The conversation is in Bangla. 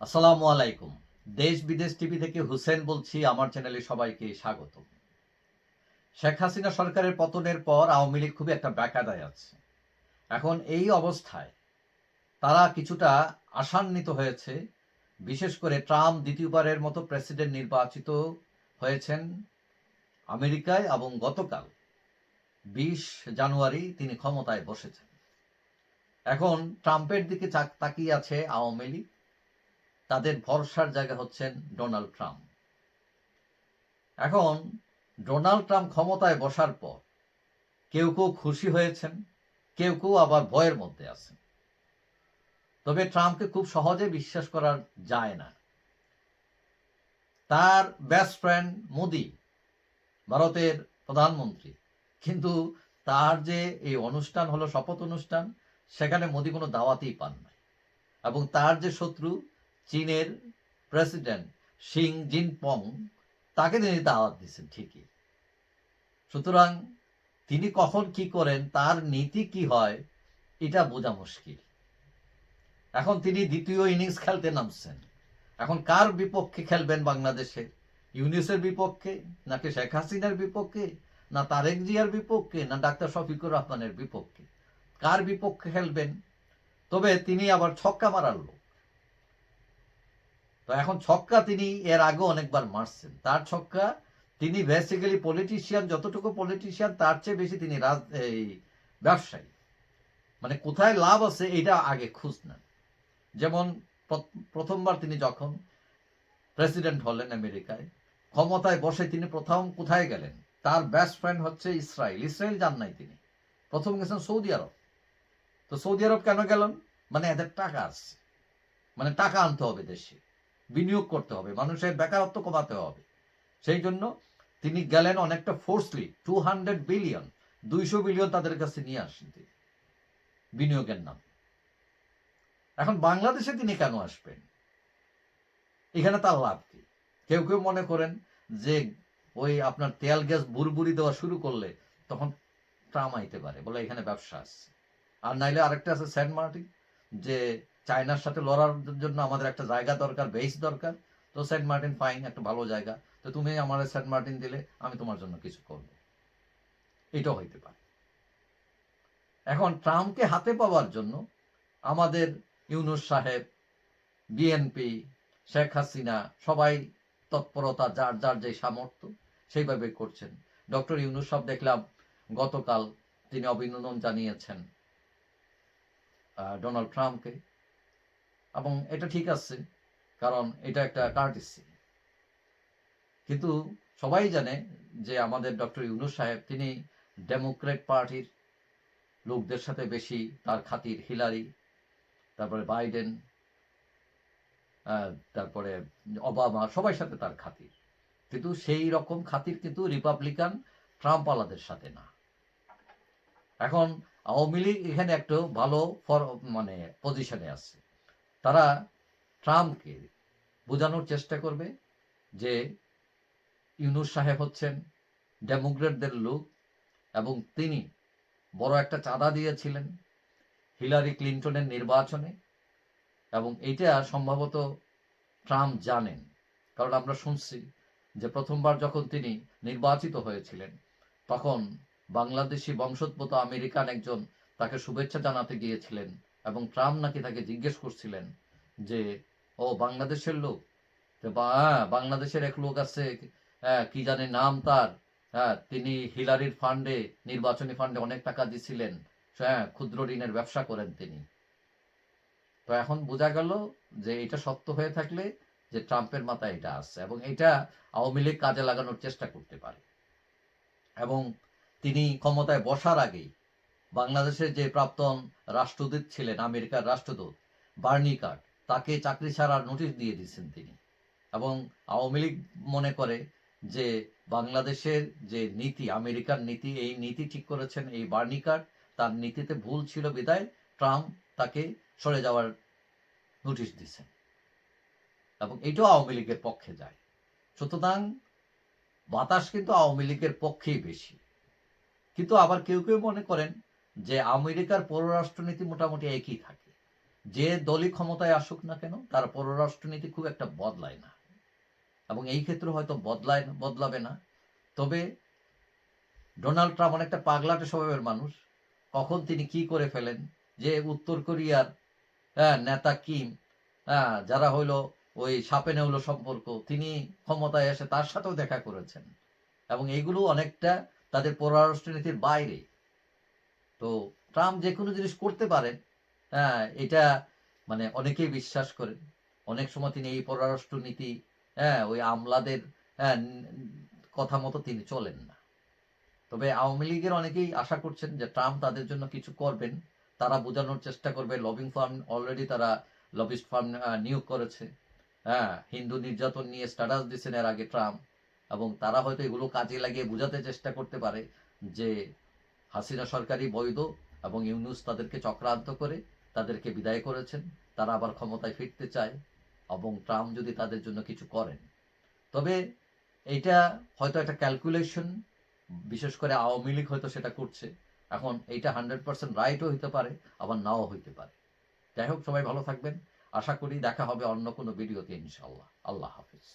আসসালামু আলাইকুম। দেশ বিদেশ টিভি থেকে হুসেন বলছি, আমার চ্যানেলে সবাইকে স্বাগত। শেখ হাসিনা সরকারের পতনের পর আওয়ামী লীগ খুবই একটা ব্যাকাদায় আছে। এখন এই অবস্থায় তারা কিছুটা আশান্বিত হয়েছে। বিশেষ করে ট্রাম্প দ্বিতীয়বারের মতো প্রেসিডেন্ট নির্বাচিত হয়েছেন আমেরিকায় এবং গতকাল বিশ জানুয়ারি তিনি ক্ষমতায় বসেছেন। এখন ট্রাম্পের দিকে তাকিয়ে আছে আওয়ামী লীগ। তাদের ভরসার জায়গা হচ্ছেন ডোনাল্ড ট্রাম্প। এখন ডোনাল্ড ট্রাম্প ক্ষমতায় বসার পর কেউ কেউ খুশি হয়েছেন, কেউ কেউ আবার ভয়ের মধ্যে আছেন। তবে ট্রাম্পকে খুব সহজে বিশ্বাস করা যায় না। তার বেস্ট ফ্রেন্ড মোদি, ভারতের প্রধানমন্ত্রী। কিন্তু তার যে এই অনুষ্ঠান হলো, শপথ অনুষ্ঠান, সেখানে মোদি কোনো দাওয়াতেই পান না এবং তার যে শত্রু চীনের প্রেসিডেন্ট শিং জিনপং তাকে তিনি দাওয়াত দিচ্ছেন ঠিকই। সুতরাং তিনি কখন কি করেন, তার নীতি কি হয়, এটা বোঝা মুশকিল। এখন তিনি দ্বিতীয় ইনিংস খেলতে নামছেন। এখন কার বিপক্ষে খেলবেন বাংলাদেশে ইউনিসের বিপক্ষে, নাকি শেখ হাসিনার বিপক্ষে, না তারেক জিয়ার বিপক্ষে, না ডাক্তার শফিকুর রহমানের বিপক্ষে? কার বিপক্ষে খেলবেন? তবে তিনি আবার ছক্কা মারার লোক। তো এখন ছক্কা তিনি এর আগে অনেকবার মারছেন। তার ছক্কা তিনি বেসিক্যালি পলিটিশিয়ান যতটুকু পলিটিশিয়ান তার চেয়ে বেশি তিনি রাজ, এই ব্যবসায়ী। মানে কোথায় লাভ আছে এটা আগে খুঁজ নেন। যেমন প্রথমবার তিনি যখন প্রেসিডেন্ট হলেন আমেরিকায়, ক্ষমতায় বসে তিনি প্রথম কোথায় গেলেন? তার বেস্ট ফ্রেন্ড হচ্ছে ইসরায়েল। ইসরায়েল যান নাই তিনি। প্রথম গেছেন সৌদি আরব। তো সৌদি আরব কেন গেলেন? মানে এদের টাকা আছে। মানে টাকা আনতে হবে দেশে। বিনিয়োগ করতে হবে, মানুষের বেকারত্ব কমাতে হবে। সেই জন্য তিনি গেলেন অনেকটা ফোর্সলি টু হান্ড্রেড বিলিয়ন দুইশো বিলিয়ন তাদের কাছে নিয়ে আসেন তিনি, বিনিয়োগের নাম। এখন বাংলাদেশে তিনি কেন আসবেন? এখানে তার লাভ কি? কেউ কেউ মনে করেন যে ওই আপনার তেল গ্যাস বুরবুরি দেওয়া শুরু করলে তখন ট্রাম আইতে পারে, বলে এখানে ব্যবসা আসছে আর নাইলে আরেকটা আছে সেন্ট মার্টিন, যে চায়নার সাথে লড়ার জন্য আমাদের একটা জায়গা দরকার বেস দরকার। তো সেন্ট মার্টিন ফাইন একটা ভালো জায়গা। তো তুমি আমার সেন্ট মার্টিন দিলে, আমি তোমার জন্য কিছু করব। এটাও হইতে পারে। এখন ট্রাম্পকে হাতে পাওয়ার জন্য আমাদের ইউনুস সাহেব বিএনপি শেখ হাসিনা, সবাই তৎপরতা, যার যার যে সামর্থ্য, সেইভাবে করছেন। ডক্টর ইউনুস সাহেব দেখলাম গতকাল তিনি অভিনন্দন জানিয়েছেন ডোনাল্ড ট্রাম্পকে। এবং এটা ঠিক আছে, কারণ এটা একটা কার্টিসি কিন্তু সবাই জানে যে আমাদের ডক্টর ইউনুস সাহেব, তিনি ডেমোক্রেট পার্টির লোকদের সাথে বেশি তার খাতির হিলারি, তারপরে বাইডেন তারপরে অবামা সবার সাথে তার খাতির। কিন্তু সেই রকম খাতির কিন্তু রিপাবলিকান ট্রাম্প আলাদের সাথে না। এখন আওয়ামী লীগ এখানে একটু ভালো মানে পজিশনে আছে। তারা ট্রাম্পকে বোঝানোর চেষ্টা করবে যে ইউনুস সাহেব হচ্ছেন ডেমোক্রেটদের লোক এবং তিনি বড় একটা চাঁদা দিয়েছিলেন হিলারি ক্লিন্টনের নির্বাচনে এবং এটা সম্ভবত ট্রাম্প জানেন। কারণ আমরা শুনছি যে প্রথমবার যখন তিনি নির্বাচিত হয়েছিলেন, তখন বাংলাদেশি বংশোদ্ভূত আমেরিকান একজন তাকে শুভেচ্ছা জানাতে গিয়েছিলেন এবং ট্রাম্প নাকি তাকে জিজ্ঞেস করছিলেন যে ও বাংলাদেশের লোক? হ্যাঁ, বাংলাদেশের এক লোক আছে হ্যাঁ, কি জানে নাম তার? হ্যাঁ তিনি হিলারির ফান্ডে নির্বাচনী ফান্ডে অনেক টাকা দিছিলেন। হ্যাঁ ক্ষুদ্র ঋণের ব্যবসা করেন তিনি। তো এখন বোঝা গেল যে এটা সত্য হয়ে থাকলে যে ট্রাম্পের মাথায় এটা আসছে এবং এটা আওয়ামী লীগ কাজে লাগানোর চেষ্টা করতে পারে। এবং তিনি ক্ষমতায় বসার আগেই বাংলাদেশের যে প্রাক্তন রাষ্ট্রদূত ছিলেন, আমেরিকার রাষ্ট্রদূত বার্নি কার্ড তাকে চাকরি ছাড়ার নোটিশ দিয়ে দিয়েছেন তিনি। এবং আওয়ামী লীগ মনে করে যে বাংলাদেশের যে নীতি, আমেরিকার নীতি, এই নীতি ঠিক করেছেন এই বার্নি কার্ড তার নীতিতে ভুল ছিল বিদায়, ট্রাম্প তাকে সরে যাওয়ার নোটিশ দিয়েছেন। এবং এটাও আওয়ামী লীগের পক্ষে যায়। সুতরাং বাতাস কিন্তু আওয়ামী লীগের পক্ষেই বেশি। কিন্তু আবার কেউ কেউ মনে করেন যে আমেরিকার পররাষ্ট্রনীতি মোটামুটি একই থাকে। যে দলই ক্ষমতায় আসুক না কেন তার পররাষ্ট্রনীতি খুব একটা বদলায় না। এবং এই ক্ষেত্রে হয়তো বদলায় বদলাবে না। তবে ডোনাল্ড ট্রাম্প অনেকটা পাগলাটে স্বভাবের মানুষ। কখন তিনি কি করে ফেলেন? যে উত্তর কোরিয়ার হ্যাঁ, নেতা কিম হ্যাঁ, যারা হইল ওই সাপে নেউলো সম্পর্ক তিনি ক্ষমতায় এসে তার সাথেও দেখা করেছেন। এবং এইগুলো অনেকটা তাদের পররাষ্ট্রনীতির বাইরে। তো ট্রাম্প যে কোনো জিনিস করতে পারেন হ্যাঁ এটা মানে অনেকেই বিশ্বাস করেন অনেক সময় তিনি এই পররাষ্ট্র নীতি হ্যাঁ ওই আমলাদের হ্যাঁ, কথা মতো তিনি চলেন না। তবে আওয়ামী লীগের অনেকেই আশা করছেন যে ট্রাম্প তাদের জন্য কিছু করবেন। তারা বোঝানোর চেষ্টা করবে লবিং ফার্ম অলরেডি তারা লবিস্ট ফার্ম নিয়োগ করেছে। হ্যাঁ হিন্দু নির্যাতন নিয়ে স্ট্যাটাস দিচ্ছেন এর আগে ট্রাম্প। এবং তারা হয়তো এগুলো কাজে লাগিয়ে বোঝাতে চেষ্টা করতে পারে যে হাসিনা সরকারি বৈধ এবং ইউনুস তাদেরকে চক্রান্ত করে তাদেরকে বিদায় করেছেন। তারা আবার ক্ষমতায় ফিরতে চায় এবং ট্রাম্প যদি তাদের জন্য কিছু করেন। তবে এইটা হয়তো একটা ক্যালকুলেশন বিশেষ করে আওয়ামী লীগ হয়তো সেটা করছে। এখন এইটা হান্ড্রেড পার্সেন্ট রাইটও হইতে পারে, আবার নাও হইতে পারে। যাই হোক, সবাই ভালো থাকবেন। আশা করি দেখা হবে অন্য কোনো ভিডিওতে ইনশাল্লাহ আল্লাহ হাফিজ।